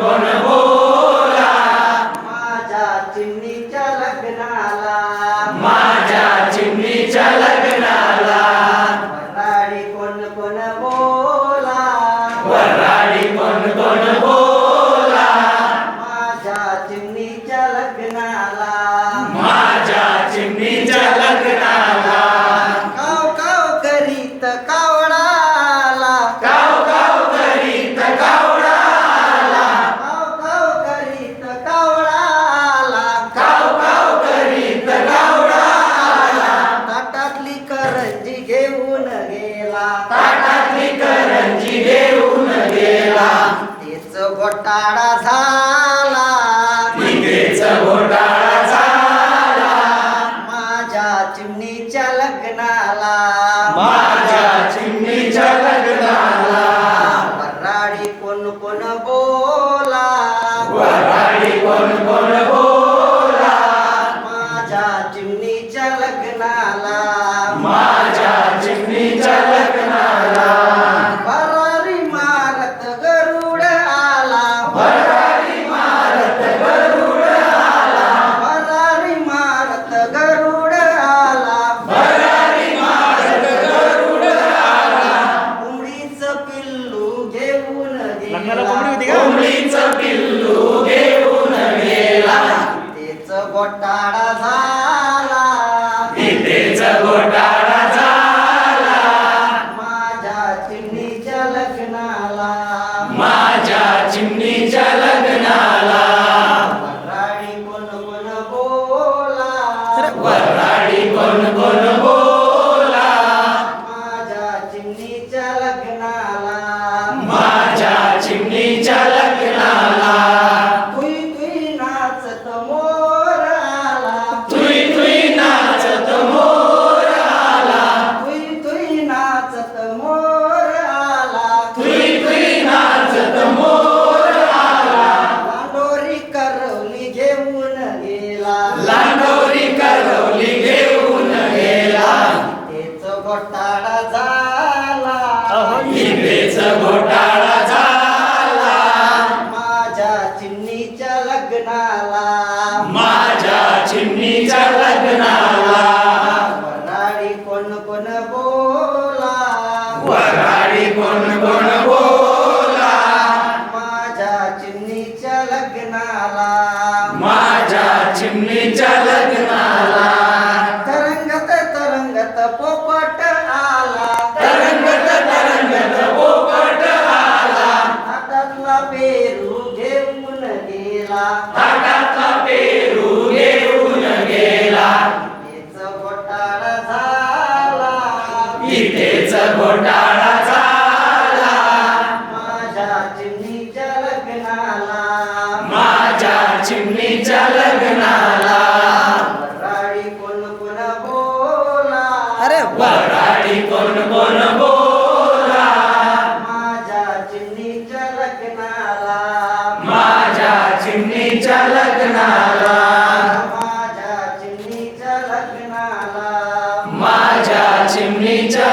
कोण घोटाळा झाला. तिथेच घोटाळा झाला. माझ्या चिमणीच्या लग्नाला. माझ्या चिमणीच्या लग्नाला. वराडी कोण कोण बोला. वराडी कोण कोण बोला. माझ्या चिमणीच्या लग्नाला. माझ्या चिमणीच्या लांडोरी करवली घेऊन गेला. तेच घोटाळा झाला. इथेच घोटाळा झाला. माझ्या चिमणीच्या लग्नाला. माझ्या चिमणीच्या लग्नाला. वराडी कोण कोण बोला. वराडी कोण कोण बोला. माझ्या चिमणीच्या लग्नाला. चिमणीच्या लग्नाला तरंगत तरंगत पोपट आला. तरंगत तरंगत पोपट आला. हातातला पेरू घेऊन गेला. हातातला पेरू घेऊन गेला. तेच घोटाळा झाला. इथेच घोटाळा झाला. माझ्या चिमणीच्या लग्नाला चिमणीच्या लग्नाला वराडी कोण कोण कोण कोण बोला. माझ्या चिमणीच्या लग्नाला माझ्या चिमणीच्या लग्नाला माझ्या चिमणीच्या लग्नाला माझ्या चिमणीच्या